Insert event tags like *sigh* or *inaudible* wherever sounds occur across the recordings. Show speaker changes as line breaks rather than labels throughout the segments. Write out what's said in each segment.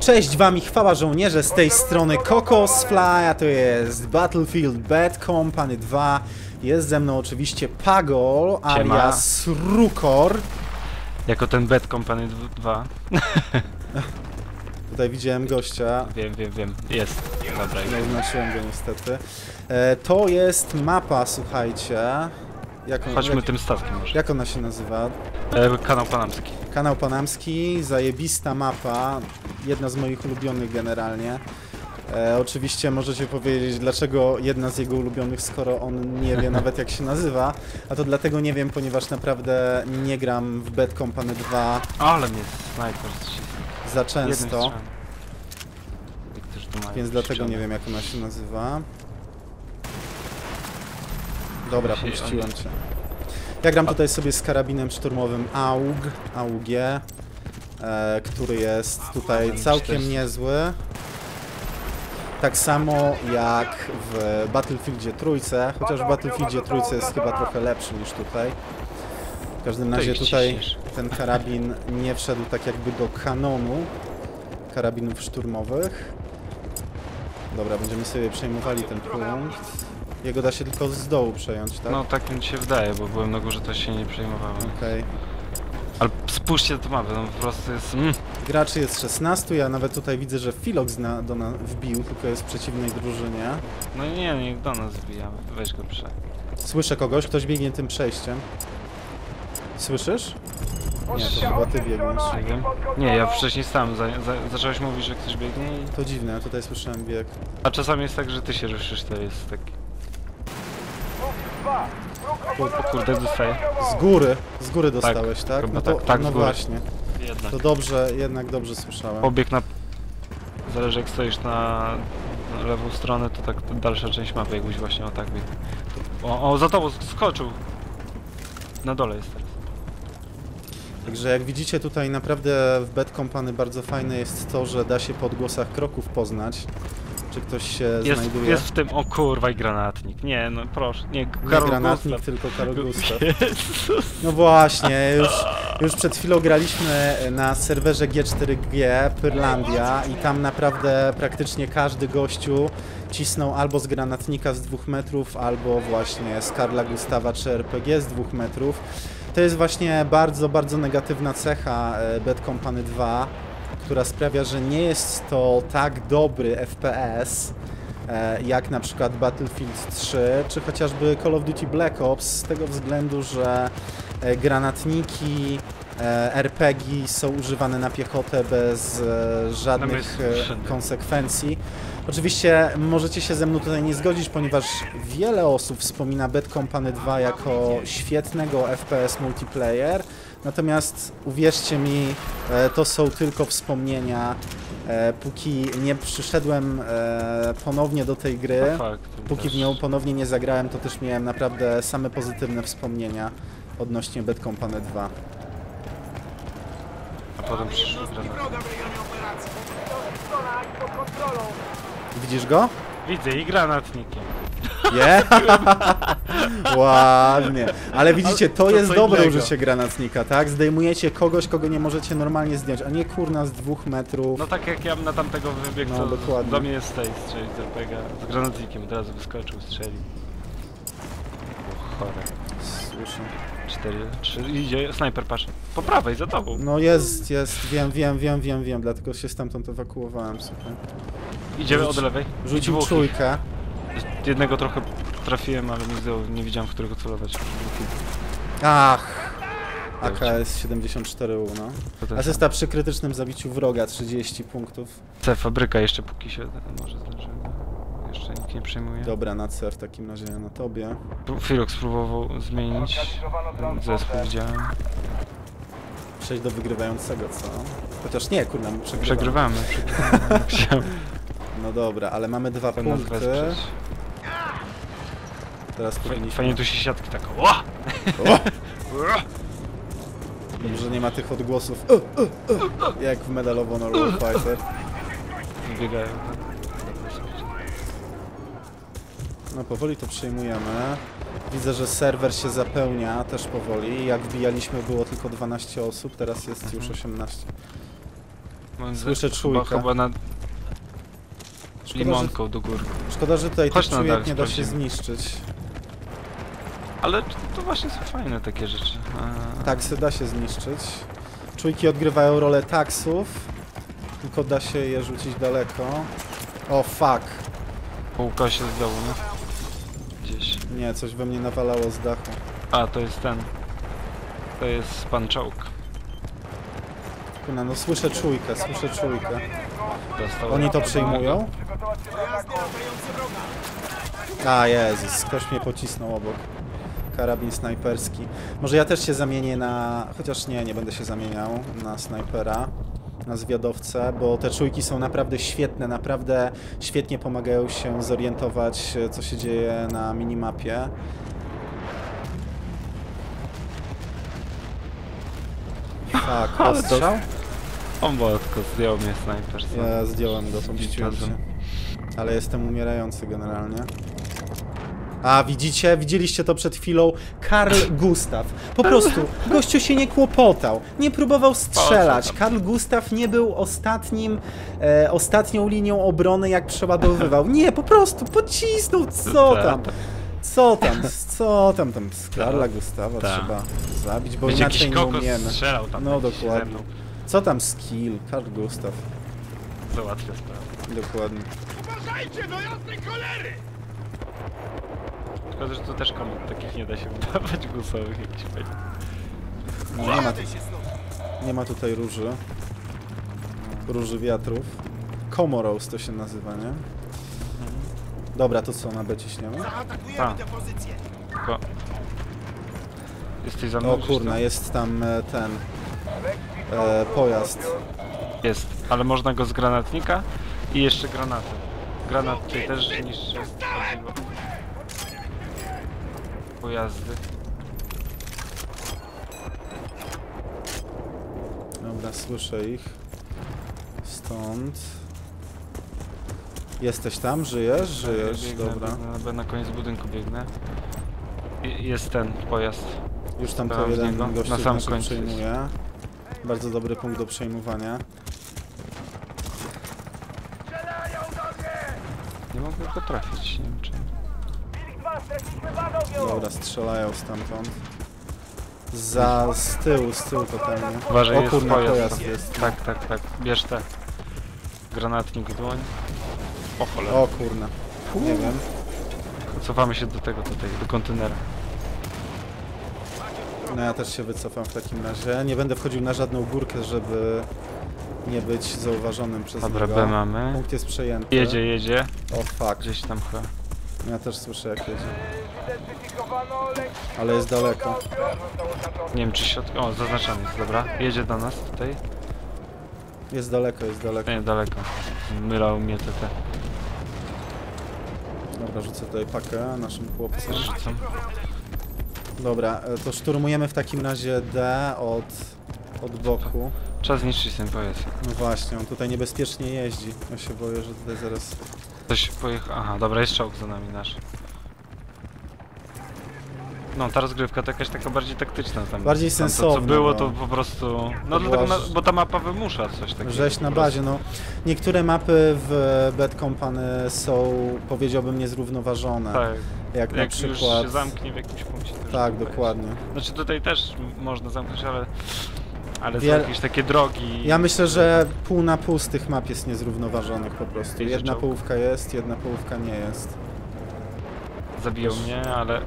Cześć wam i chwała żołnierze z tej strony Kokos Fly, a to jest Battlefield Bad Company 2. Jest ze mną oczywiście Pagol, alias Rukor.
Jako ten Bad Company 2. *laughs*
Tutaj widziałem gościa,
Wiem, wiem, wiem. Jest. Dobra,
nie oznaczyłem go niestety. E, to jest mapa, słuchajcie. Jak, on,
Chodźmy
jak,
tym statkiem może.
jak ona się nazywa?
E, kanał Panamski.
Kanał Panamski, zajebista mapa, jedna z moich ulubionych generalnie. E, oczywiście możecie powiedzieć, dlaczego jedna z jego ulubionych, skoro on nie wie nawet jak się nazywa. A to dlatego nie wiem, ponieważ naprawdę nie gram w Bad Company 2
Ale mnie snajper
za często, więc dlatego nie wiem jak ona się nazywa. Dobra,
Się-
puściłem cię. Ja gram tutaj sobie z karabinem szturmowym AUG, AUG, e, który jest tutaj całkiem
400.
niezły. Tak samo jak w Battlefieldzie trójce, chociaż w Battlefieldzie trójce jest chyba trochę lepszy niż tutaj. W każdym razie tutaj ten karabin nie wszedł tak jakby do kanonu karabinów szturmowych. Dobra, będziemy sobie przejmowali ten punkt. Jego da się tylko z dołu przejąć, tak?
No tak mi się wydaje, bo byłem na górze, to się nie przejmowałem.
Okej.
Ale spójrzcie na tę mapę, no po prostu jest... Mm.
Graczy jest 16, ja nawet tutaj widzę, że Filox na, do nas wbił, tylko jest w przeciwnej drużynie.
No nie, niech do nas zbijamy. Weź go prze.
Słyszę kogoś, ktoś biegnie tym przejściem. Słyszysz? Nie, to chyba ty biegniesz.
Nie wiem. Nie, ja wcześniej stałem, za, za, zacząłeś mówić, że ktoś biegnie i...
To dziwne, ja tutaj słyszałem bieg.
A czasami jest tak, że ty się ruszysz, to jest taki... O, o kurde, dostaję.
Z góry, z góry dostałeś, tak?
chyba
No to,
tak, tak, z
no
góry.
właśnie.
Jednak.
To dobrze, jednak dobrze słyszałem.
Obieg na... Zależy jak stoisz na, na lewą stronę, to tak to dalsza część mapy, jakbyś właśnie o tak biegł. O, o, za tobą skoczył! Na dole jest teraz.
Także jak widzicie tutaj naprawdę w Bad Company bardzo fajne jest to, że da się po odgłosach kroków poznać, czy ktoś się
Jest,
znajduje.
jest w tym, o kurwa i granatnik. Nie, no proszę, nie,
Nie
Karol
granatnik,
Gustaw.
tylko Karol Gustaw. No właśnie, już, już przed chwilą graliśmy na serwerze G4G Pyrlandia i tam naprawdę praktycznie każdy gościu cisnął albo z granatnika z dwóch metrów, albo właśnie z Karla Gustawa czy RPG z dwóch metrów. To jest właśnie bardzo, bardzo negatywna cecha e, Bad Company 2, która sprawia, że nie jest to tak dobry FPS, e, jak na przykład Battlefield 3, czy chociażby Call of Duty Black Ops, z tego względu, że e, granatniki, e, RPG są używane na piechotę bez żadnych konsekwencji. Oczywiście możecie się ze mną tutaj nie zgodzić, ponieważ wiele osób wspomina Bad Company 2 jako świetnego FPS multiplayer, natomiast uwierzcie mi, to są tylko wspomnienia. E, Póki nie przyszedłem e, ponownie do tej gry,
fakt,
póki w nią ponownie nie zagrałem, to też miałem naprawdę same pozytywne wspomnienia odnośnie Bad Company 2.
A potem przyszły.
Widzisz go?
Widzę i granatnikiem.
Nie? *laughs* Ładnie. Ale widzicie, to
to
jest dobre
innego.
użycie granatnika, tak? Zdejmujecie kogoś, kogo nie możecie normalnie zdjąć, a nie kurna z dwóch metrów.
No tak jak ja na tamtego wybiegł,
No, dokładnie.
do mnie z tej strzelić z RPG, z granatnikiem, od razu wyskoczył, strzelił. O, chore.
Słyszę.
4, 3, idzie, snajper patrz. Po prawej, za tobą.
No jest, jest, wiem, wiem, wiem, wiem, wiem, dlatego się stamtąd ewakuowałem, słuchaj.
Idziemy
rzuć-
od lewej.
Rzucił czujkę.
Jednego trochę trafiłem, ale nie, nie widziałem, w którego celować.
Ach! AKS-74U, no.
To ten
Asysta przy krytycznym zabiciu wroga, 30 punktów.
C, fabryka jeszcze póki się może zdążymy. Jeszcze nikt nie przejmuje.
Dobra, na C w takim razie na tobie.
Filox próbował zmienić. Zespół widziałem.
Przejść do wygrywającego, co? Chociaż nie, kurna, my przegrywamy.
Przegrywamy, przegrywamy. *laughs*
No dobra, ale mamy dwa
ten
punkty. Teraz powinniśmy...
fajnie tu się siatki tak. O!
O! *laughs* Dobrze, że nie ma tych odgłosów jak w Medal of Honor Warfighter.
Biegają.
No powoli to przejmujemy. Widzę, że serwer się zapełnia też powoli. Jak wbijaliśmy było tylko 12 osób, teraz jest już 18.
Moim
Słyszę
zdaniem chyba,
czujkę.
chyba nad
Szkoda, że,
limonką do góry.
szkoda, że tutaj
Chodź
tych czujek
dach,
nie da się zniszczyć.
Ale to właśnie są fajne takie rzeczy. A,
Taksy da się zniszczyć. Czujki odgrywają rolę taksów. Tylko da się je rzucić daleko. O fuck.
Po ukosie z dołu, no. Gdzieś.
Nie, coś we mnie nawalało z dachu.
A, to jest ten. To jest pan czołg.
Kuna, no słyszę czujkę, słyszę czujkę.
Dostał
Oni to przyjmują? A Jezus, ktoś mnie pocisnął obok. Karabin snajperski. Może ja też się zamienię na... Chociaż nie, nie będę się zamieniał na snajpera, na zwiadowcę, bo te czujki są naprawdę świetne, naprawdę świetnie pomagają się zorientować, co się dzieje na minimapie. Tak,
Ale
ostrzał?
On tylko zdjął mnie snajper.
Ja zdjąłem go, pomściłem się.
Czasem.
Ale jestem umierający generalnie. A, widzicie? Widzieliście to przed chwilą? Karl Gustav. Po prostu, gościu się nie kłopotał. Nie próbował strzelać. Karl Gustav nie był ostatnim, e, ostatnią linią obrony, jak przeładowywał. Nie, po prostu pocisnął. Co tam? Co tam? Co tam? Tam z Karla Gustawa
Tak.
trzeba zabić, bo
Będzie jakiś
inaczej nie
kokos
umiemy.
strzelał tam
No,
jakiś ze
dokładnie.
mną.
Co tam skill? Karl Gustav.
Załatwia sprawę.
Dokładnie.
Uważajcie do jasnej cholery!
Szkoda, że tu też komend takich nie da się wydawać głosowych jakichś.
No, nie, ma, nie ma tutaj róży. Róży wiatrów. Comoros to się nazywa, nie? Dobra, to co, na B ciśniemy?
Zaatakujemy
Tak.
tę pozycję.
Tylko... Jesteś za mną?
O kurna, jest tam e, ten e, pojazd.
Jest, ale można go z granatnika i jeszcze granaty. Granat tutaj też chodziło. Pojazdy.
Dobra, słyszę ich. Stąd. Jesteś tam? Żyjesz? Żyjesz,
Biegnę,
dobra.
Biegnę, na koniec budynku biegnę. I, jest ten pojazd.
Już tam to jeden gościu
Na
naszych
końcu jest.
Bardzo dobry punkt do przejmowania.
Nie mogę go trafić, nie wiem czy...
Dobra, strzelają stamtąd. Za, z tyłu, z tyłu totalnie.
Uważaj,
o
jest
kurna,
pojazd.
pojazd jest.
Tak, tak, tak. Bierz te. Granatnik w dłoń. O cholera.
O kurna. Nie wiem.
Cofamy się do tego tutaj, do kontenera.
No ja też się wycofam w takim razie. Nie będę wchodził na żadną górkę, żeby nie być zauważonym przez
Dobra,
niego.
B mamy.
Punkt jest przejęty.
Jedzie, jedzie.
O fuck.
Gdzieś tam chyba.
Ja też słyszę jak jedzie. Ale jest daleko.
Nie wiem czy środek... O, zaznaczony jest, dobra. Jedzie do nas tutaj.
Jest daleko, jest daleko.
Nie, daleko. Mylał mnie te te.
Dobra, rzucę tutaj pakę naszym chłopcom.
Rzucam.
Dobra, e, to szturmujemy w takim razie D od, od boku.
Trzeba zniszczyć ten pojazd.
No właśnie, on tutaj niebezpiecznie jeździ. Ja się boję, że tutaj zaraz...
Ktoś pojechał... Aha, dobra, jest czołg za nami nasz. No, ta rozgrywka to jakaś taka bardziej taktyczna tam.
Bardziej
tam To co
sensowna,
było
bo-
to po prostu...
to
No
była
dlatego, na, bo ta mapa wymusza coś takiego.
Rzeź na bazie, no. Niektóre mapy w Bad Company są, powiedziałbym, niezrównoważone.
Tak,
Jak, na
jak już
przykład...
się zamknie w jakimś punkcie.
Tak, dokładnie.
Znaczy tutaj też można zamknąć, ale... Ale
Wiel-
są jakieś takie drogi...
Ja myślę, że pół na pół z tych map jest niezrównoważonych po prostu. Jedna połówka jest, jedna połówka nie jest.
Zabiją
Też-
mnie, ale...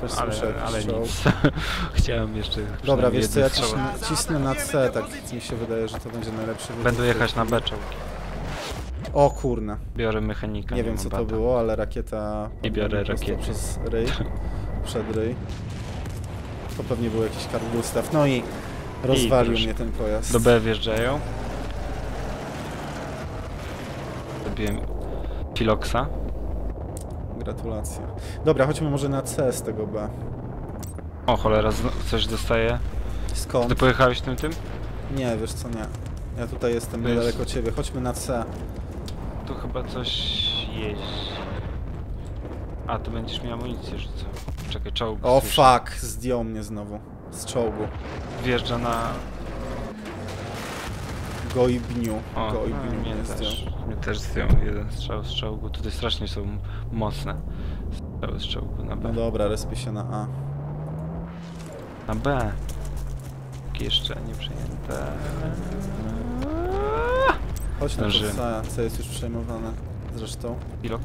też
ale,
słyszę
ale nic. *laughs* Chciałem jeszcze
Dobra, wiesz co, ja cisnę na C, tak mi się wydaje, że to będzie najlepszy.
Będę jechać na B czołgi.
O kurna,
Biorę mechanika.
nie wiem
mam
co to
bata.
było, ale rakieta...
I biorę rakiety.
przez ryj, przed ryj. To pewnie był jakiś Karl Gustav. No i rozwalił
proszę.
mnie ten pojazd.
Do B wjeżdżają. Zabiłem Piloxa.
Gratulacje. Dobra, chodźmy może na C z tego B.
O cholera, coś dostaję.
Skąd?
Ty pojechałeś tym tym?
Nie, wiesz co, nie. Ja tutaj jestem
To jest-
niedaleko ciebie. Chodźmy na C.
Tu chyba coś jeździ. A, ty będziesz miał amunicję rzucał. Czekaj, czołg.
O
słyszę.
fuck, zdjął mnie znowu. Z czołgu.
Wjeżdża na...
Goibniu.
O,
Goibniu
no, mnie,
mnie
też,
zdjął.
mnie też zdjął jeden strzał z czołgu. Tutaj strasznie są mocne strzały z czołgu na B.
No dobra, respię się na A.
Na B. Jeszcze nie przejęte.
Chodź na to
Zdążyłem.
C, C jest już przejmowane. Zresztą.
Pilox.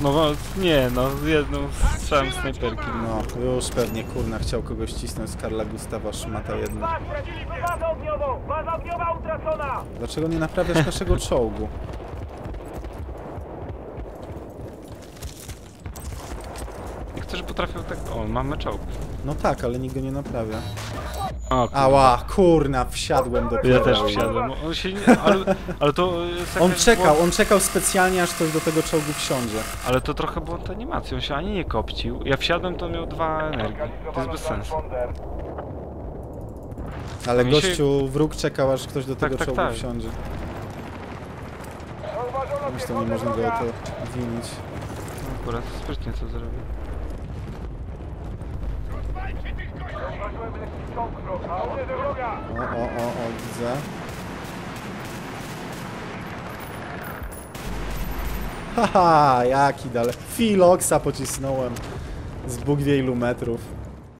No wo- nie, no jedną strzałem snajperki.
No, już pewnie kurna chciał kogoś cisnąć z Karla Gustawa Szmata jedna.
Straciliśmy bazę ogniową! Baza ogniowa utracona!
Dlaczego nie naprawiasz naszego czołgu?
Potrafią tak... O, mamy czołg.
No tak, ale nikt go nie naprawia. Ała, kurna, wsiadłem dopiero.
Ja też wsiadłem. On się nie... Ale, ale to jest
On czekał,
błąd-
on czekał specjalnie, aż ktoś do tego czołgu wsiądzie.
Ale to trochę błąd animacji, on się ani nie kopcił. Ja wsiadłem, to miał dwa energii. To jest bez sensu.
Ale
się-
gościu, wróg czekał, aż ktoś do tego
tak,
czołgu
tak.
wsiądzie. Zresztą nie można go o to winić.
No, Akurat sprytnie co zrobił.
Rozwalcie tych gości! wroga!
O, o, o, o, widzę. Haha, jaki dalej. Filoxa pocisnąłem. Z Bóg wie ilu metrów.